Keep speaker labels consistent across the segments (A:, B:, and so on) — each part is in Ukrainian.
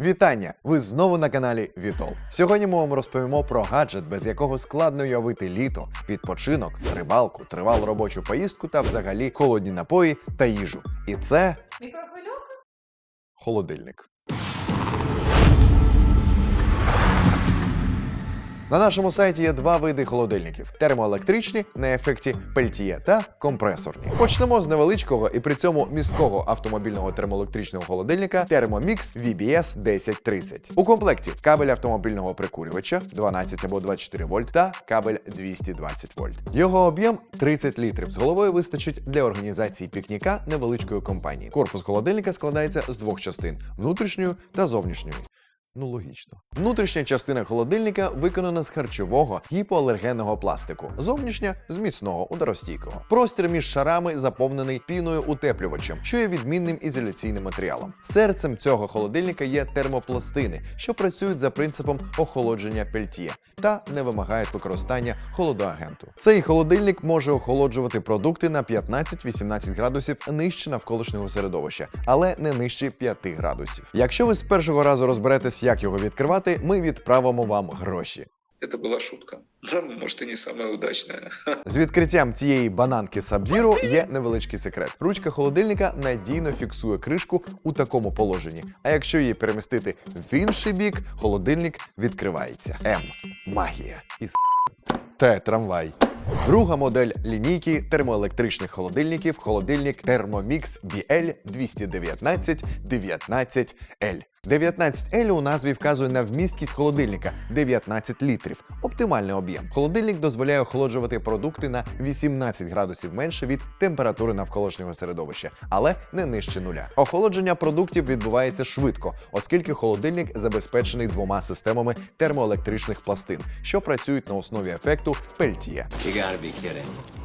A: Вітання! Ви знову на каналі Вітол. Сьогодні ми вам розповімо про гаджет, без якого складно уявити літо, відпочинок, рибалку, тривалу робочу поїздку та взагалі холодні напої та їжу. І це
B: Мікрохвильовка?
A: холодильник. На нашому сайті є два види холодильників: термоелектричні на ефекті пельтіє та компресорні. Почнемо з невеличкого і при цьому місткого автомобільного термоелектричного холодильника Thermomix VBS 1030. У комплекті кабель автомобільного прикурювача 12 або 24 вольт та кабель 220 вольт. Його об'єм 30 літрів. З головою вистачить для організації пікніка невеличкої компанії. Корпус холодильника складається з двох частин: внутрішньої та зовнішньої. Ну, логічно. Внутрішня частина холодильника виконана з харчового гіпоалергенного пластику, зовнішня з міцного ударостійкого. Простір між шарами заповнений піною утеплювачем, що є відмінним ізоляційним матеріалом. Серцем цього холодильника є термопластини, що працюють за принципом охолодження пельтє та не вимагають використання холодоагенту. Цей холодильник може охолоджувати продукти на 15-18 градусів нижче навколишнього середовища, але не нижче 5 градусів. Якщо ви з першого разу розберетесь, як його відкривати, ми відправимо вам гроші.
C: Это была шутка. И не самая удачная.
A: З відкриттям цієї бананки Sub-Zero є невеличкий секрет. Ручка холодильника надійно фіксує кришку у такому положенні. А якщо її перемістити в інший бік, холодильник відкривається. М. Магія. І Т. Трамвай. Друга модель лінійки термоелектричних холодильників холодильник Thermomix BL 219 19L. 19L у назві вказує на вмісткість холодильника 19 літрів. Оптимальний об'єм. Холодильник дозволяє охолоджувати продукти на 18 градусів менше від температури навколишнього середовища, але не нижче нуля. Охолодження продуктів відбувається швидко, оскільки холодильник забезпечений двома системами термоелектричних пластин, що працюють на основі ефекту Пельтіє.
D: You gotta be kidding.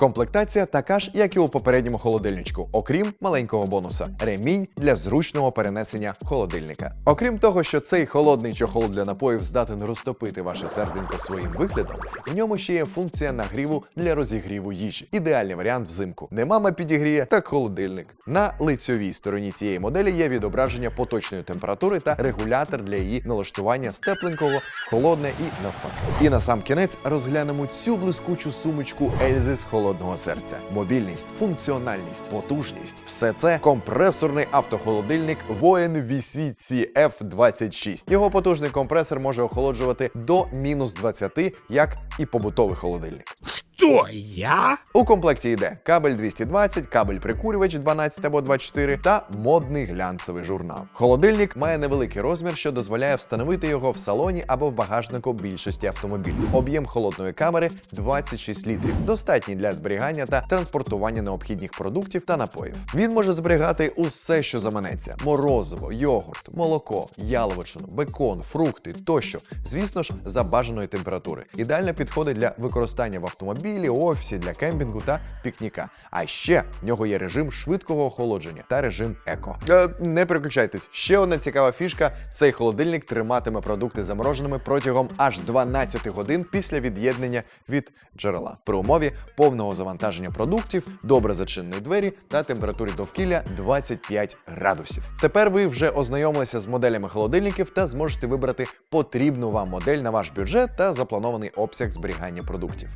A: Комплектація така ж, як і у попередньому холодильничку, окрім маленького бонуса ремінь для зручного перенесення холодильника. Окрім того, що цей холодний чохол для напоїв здатен розтопити ваше серденько своїм виглядом, в ньому ще є функція нагріву для розігріву їжі. Ідеальний варіант взимку. Не мама підігріє, так холодильник. На лицьовій стороні цієї моделі є відображення поточної температури та регулятор для її налаштування з тепленького в холодне і навпаки. І на сам кінець розглянемо цю блискучу сумочку Ельзи з холодного серця. Мобільність, функціональність, потужність все це компресорний автохолодильник Воїн VCCF26. Його потужний компресор може охолоджувати до мінус 20, як і побутовий холодильник.
D: Что, я?
A: У комплекті йде кабель 220, кабель прикурювач 12 або 24 та модний глянцевий журнал. Холодильник має невеликий розмір, що дозволяє встановити його в салоні або в багажнику більшості автомобілів. Об'єм холодної камери 26 літрів, достатній для зберігання та транспортування необхідних продуктів та напоїв. Він може зберігати усе, що заманеться: морозиво, йогурт, молоко, яловичину, бекон, фрукти тощо. Звісно ж, за бажаної температури. Ідеально підходить для використання в автомобілі, офісі, для кемпінгу та пікніка. А ще в нього є режим швидкого охолодження та режим еко. Е, не переключайтесь. Ще одна цікава фішка: цей холодильник триматиме продукти замороженими протягом аж 12 годин після від'єднання від джерела при умові повного завантаження продуктів, добре зачинені двері та температурі довкілля 25 градусів. Тепер ви вже ознайомилися з моделями холодильників та зможете вибрати потрібну вам модель на ваш бюджет та запланований обсяг зберігання продуктів.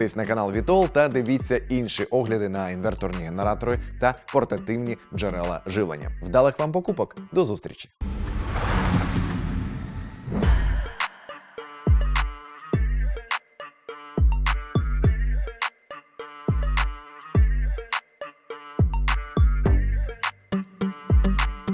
A: Підписуйтесь на канал Вітол та дивіться інші огляди на інверторні генератори та портативні джерела живлення. Вдалих вам покупок. До зустрічі!